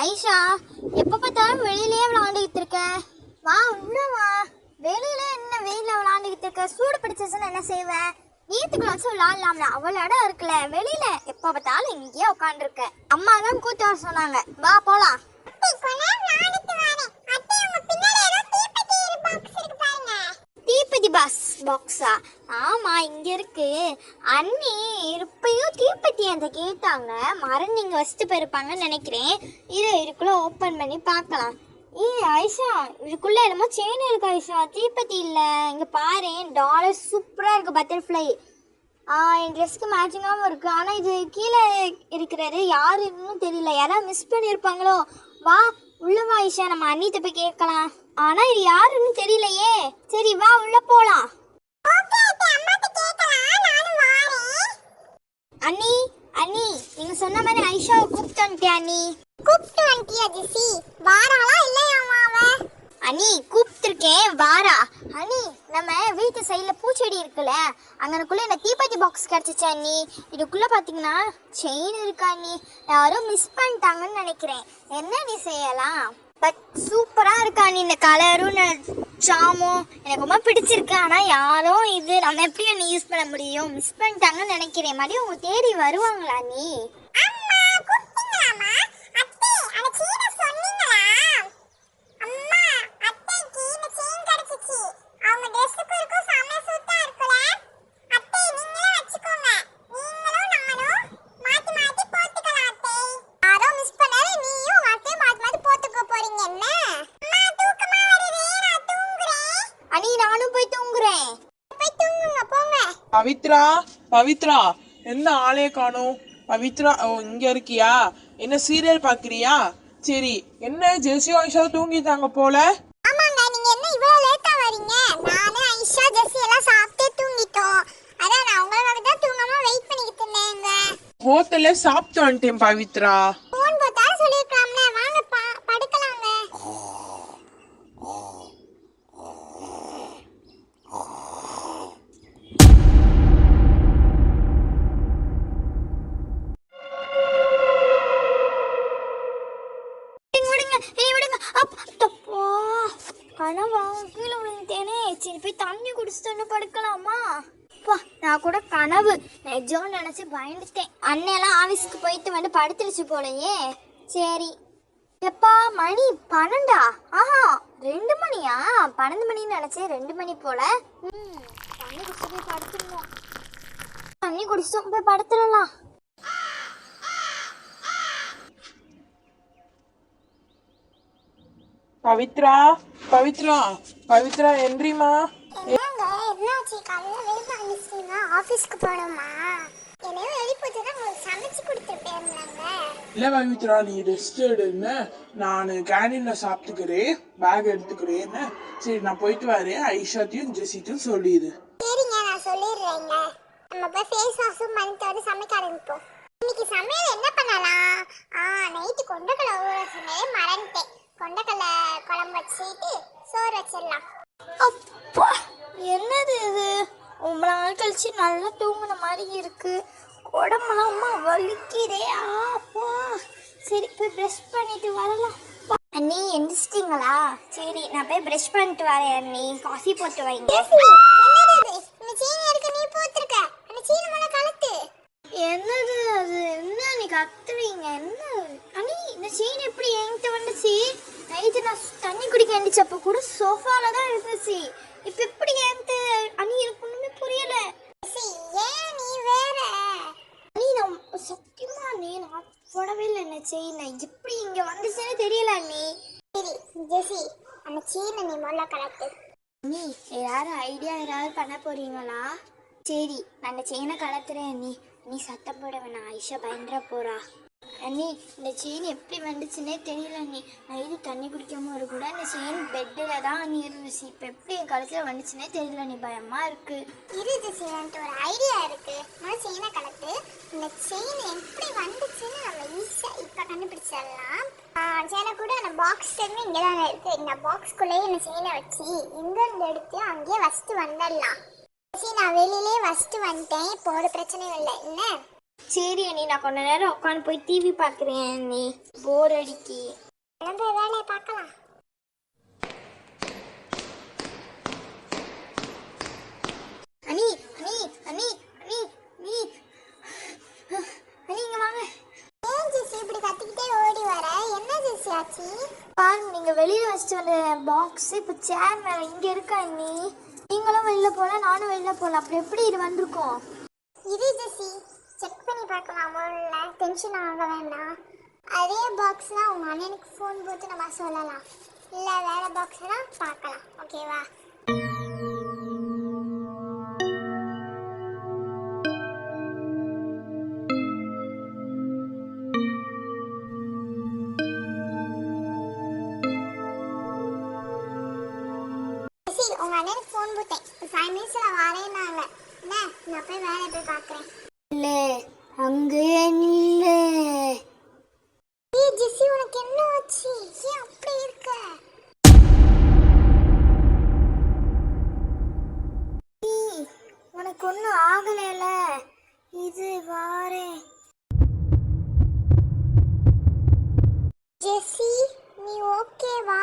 ஐஷா எப்போ பார்த்தாலும் வெளியிலேயே விளாண்டுக்கிட்டு இருக்க? வா உள்ள வா. வெளியில என்ன வெயில விளாண்டுக்கிட்டு இருக்க? சூடு பிடிச்சிச்சுன்னு என்ன செய்வேன் நீத்துக்குள்ள வச்சு விளாடலாம்ல அவ்வளோ இடம் இருக்குல்ல. வெளியில எப்போ பார்த்தாலும் இங்கேயே உட்காந்துருக்க அம்மா தான் கூத்து வர சொன்னாங்க. வா போலாம் தீப்பெட்டி பாஸ் பாக்ஸா ஆமாம் இங்கே இருக்கு. அண்ணி இருப்பையும் தீப்பெட்டி அந்த கேட்டாங்க. மரம் நீங்க வச்சுட்டு போயிருப்பாங்கன்னு நினைக்கிறேன். இரு இதுக்குள்ளே ஓப்பன் பண்ணி பார்க்கலாம். ஏ ஐஷா இதுக்குள்ளே என்னமோ செயின் இருக்கு ஐஷா. தீப்பெட்டி இல்லை. இங்கே பாரு டாலர் சூப்பராக இருக்குது பட்டர்ஃப்ளை ஆ என் ட்ரெஸ்க்கு மேட்சிங்காகவும் இருக்குது ஆனால் இது கீழே இருக்கிறது யார் இன்னும் தெரியல. யாராவது மிஸ் பண்ணியிருப்பாங்களோ வா உள்ள வா ஐஷா. நம்ம அண்ணிட்ட போய் கேட்கலாம். ஆனால் இது யாருன்னு தெரியலையே. சரி வா உள்ளே போகலாம் அண்ணி அண்ணி நீங்க சொன்ன மாதிரி ஐஷாவை கூப்பிட்டு வந்துட்டியா அண்ணி? கூப்பிட்டு வந்துட்டியா ஜெசி? வாராளா இல்லையாமா அவ? அண்ணி கூப்பிட்டுருக்கேன் வாரா. அண்ணி நம்ம வீட்டு சைடில் பூச்செடி இருக்குல்ல அங்கனக்குள்ள இந்த தீப்பெட்டி பாக்ஸ் கிடச்சிச்சு அண்ணி. இதுக்குள்ளே பார்த்தீங்கன்னா செயின் இருக்கா அண்ணி. யாரோ மிஸ் பண்ணிட்டாங்கன்னு நினைக்கிறேன். என்ன நீ செய்யலாம்? பட் சூப்பராக இருக்கா நீ? இந்த கலரும் ஜாமும் எனக்கு ரொம்ப பிடிச்சிருக்கு. ஆனால் யாரும் இது நம்ம எப்படி அண்ணி யூஸ் பண்ண முடியும்? மிஸ் பண்ணிட்டாங்கன்னு நினைக்கிறேன். மறுபடியும் அவங்க தேடி வருவாங்களா நீ? அண்ணி நானும் போய் தூங்குறேன். போய் தூங்குங்க போங்க. பவித்ரா பவித்ரா என்ன ஆளே காணோம்? பவித்ரா ஓ இங்க இருக்கியா? என்ன சீரியல் பாக்குறியா சரி என்ன ஜெசி ஆயிஷா தூங்கிட்டாங்க போல? ஆமாங்க நீங்க என்ன இவ்வளவு லேட்டா வரீங்க நானு ஐஷா ஜெசி எல்லாம் சாப்பிட்டே தூங்கிட்டோம். அதான் நான் உங்களுக்காக தான் தூங்காம வெயிட் பண்ணிக்கிட்டு இருந்தேங்க. ஹோட்டல்ல சாப்பிட்டு வந்துட்டேன் பவித்ரா. சரி போய் தண்ணி குடிச்சிட்டு வந்து படுக்கலாமா? அப்பா நான் கூட கனவு. நிஜம் நினைச்சு பயந்துட்டேன். அண்ணெல்லாம் ஆஃபீஸ்க்கு போயிட்டு வந்து படுத்துருச்சு போலயே. சரி. எப்பா மணி பன்னெண்டா? ஆஹா ரெண்டு மணியா? பன்னெண்டு மணின்னு நினைச்சேன் ரெண்டு மணி போல. ம் தண்ணி குடிச்சு போய் படுத்துடணும். தண்ணி குடிச்சிட்டு போய் படுத்துடலாம். பவித்ரா பவித்ரா பவித்ரா என்றிமா என்னாச்சு? காலையில் வெளியே அனுப்பிச்சிட்டீங்க ஆஃபீஸ்க்கு போகணுமா? என்னையும் வெளியே போட்டு தான் உங்களுக்கு சமைச்சு கொடுத்துருப்பேன்லாங்க. இல்ல பவித்ரா நீ ரெஸ்ட் எடுன்னு நான் கேண்டீன்ல சாப்பிட்டுக்கிறேன். பேக் எடுத்துக்கிறேன்னு சரி நான் போயிட்டு வரேன். ஐஷாத்தையும் ஜெசித்தையும் சொல்லிடு. சரிங்க நான் சொல்லிடுறேங்க. நம்ம போய் ஃபேஸ் வாஷும் வந்து சமைக்க ஆரம்பிப்போம். இன்னைக்கு சமையல் என்ன பண்ணலாம்? கொண்டக்கடலை குழம்பு வச்சுட்டு சோறு வச்சிடலாம். அப்பா என்னது இது? ரொம்ப நாள் கழிச்சு நல்லா தூங்குன மாதிரி இருக்கு. உடம்பெல்லாம் அம்மா வலிக்குதே அப்பா சரி போய் ப்ரஷ் பண்ணிட்டு வரலாம். அண்ணி எந்திரிச்சிட்டிங்களா? சரி நான் போய் ப்ரஷ் பண்ணிட்டு வரேன் அண்ணி. காஃபி போட்டு வைங்க. என்னது அது? என்ன நீ கத்துறீங்க? என்ன? அண்ணி இந்த செயின் எப்படி நைட்டு நான் தண்ணி குடிக்க வேண்டிச்சப்போ கூட சோஃபால தான் இருந்துச்சு. இப்போ எப்படி ஏன்ட்டு அணி எனக்கு புரியல. ஏன் நீ வேற? நீ நான் சத்தியமா நீ நான் போடவே இல்லை என்ன செயின் எப்படி இங்க வந்துச்சுன்னு தெரியல அண்ணி சரி ஜெசி அந்த செயினை நீ முதல்ல கலட்டு நீ யாரும் ஐடியா யாராவது பண்ண போறீங்களா? சரி நான் அந்த செயினை கலத்துறேன் நீ நீ சத்தம் போட வேணாம். ஐஷா பயந்துட போறா. அண்ணி இந்த செயின் எப்படி வந்துச்சுன்னே தெரியல அண்ணி. நைட்டு தண்ணி குடிக்காமல் ஒரு கூட இந்த செயின் பெட்டில் தான் அண்ணி இருந்துச்சு. இப்போ எப்படி என் கழுத்தில் வந்துச்சுன்னே தெரியல நீ பயமாக இருக்கு. இருது செயின்ட்டு ஒரு ஐடியா இருக்கு. முதல்ல செயினை கலத்து இந்த செயின் எப்படி வந்துச்சுன்னு நம்ம ஈஸியாக இப்போ கண்டுபிடிச்சிடலாம். செயினை கூட அந்த பாக்ஸ் இங்கே தான் இருக்கு. இந்த பாக்ஸ்குள்ளேயே இந்த செயினை வச்சு எங்கேருந்து எடுத்து அங்கேயே ஃபஸ்ட்டு வந்துடலாம். சரி நான் வெளியிலே ஃபஸ்ட்டு வந்துட்டேன். இப்போ ஒரு பிரச்சனையும் இல்லை. என்ன? சரி அண்ணி. நான் கொஞ்ச நேரம் உட்காந்து போய் டிவி பார்க்குறேன் அண்ணி. போர் அடிக்கி. கிளம்பு வேலையை பார்க்கலாம். அண்ணி அண்ணி அண்ணி அண்ணி அண்ணி. அண்ணி இங்க வாங்க. ஏன் ஜெசி இப்படி கத்திக்கிட்டே ஓடி வர? என்ன ஜெசி ஆச்சு? பாருங்க நீங்க வெளியில வச்சுட்டு வந்த பாக்ஸ் இப்போ சேர் மேல இங்க இருக்கா அண்ணி? நீங்களும் வெளில போல நானும் வெளில போல அப்புறம் எப்படி இது வந்திருக்கும்? இது ஜெசி. செக் பண்ணி பார்க்கலாம்? முதல்ல டென்ஷன் ஆக வேண்டாம். அதே பாக்ஸ்லாம் உங்கள் அண்ணனுக்கு ஃபோன் போட்டு நம்ம சொல்லலாம். இல்லை வேறு பாக்ஸ்லாம் பார்க்கலாம். ஓகேவா ஜெசி உங்கள் அண்ணனுக்கு ஃபோன் போட்டேன். ஃபைவ் மினிட்ஸில் வரேன்னாங்க. என்ன? நான் போய் வேலையை போய் பார்க்குறேன். எனக்கு ஒன்றும் ஆகலைல. இது வாரேன் ஜெஸ்ஸி நீ ஓகேவா?